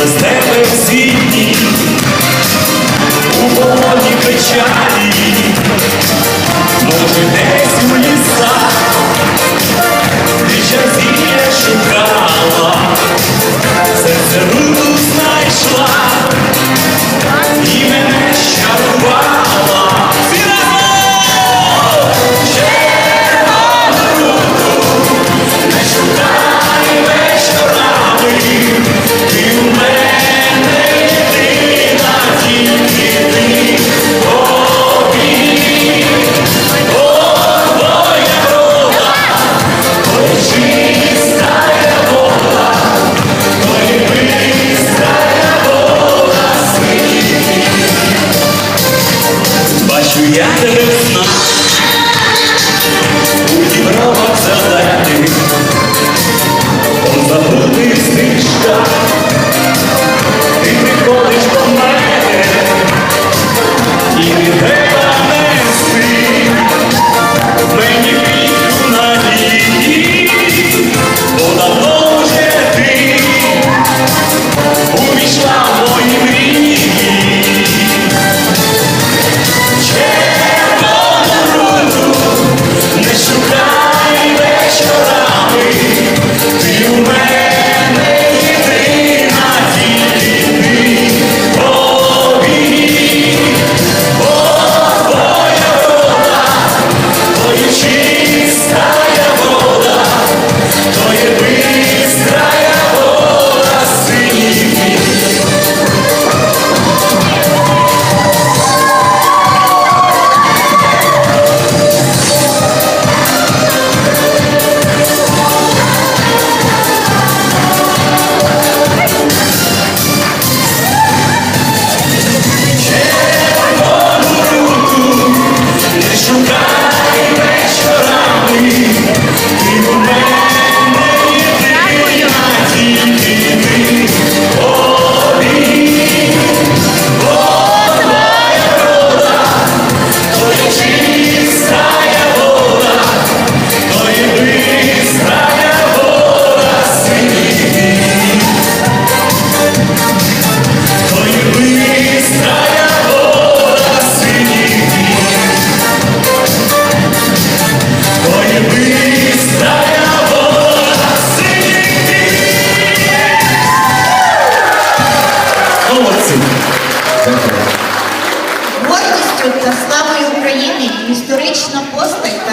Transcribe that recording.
без тебе в світі. Yeah. Першою та славою України історична постать Тараса.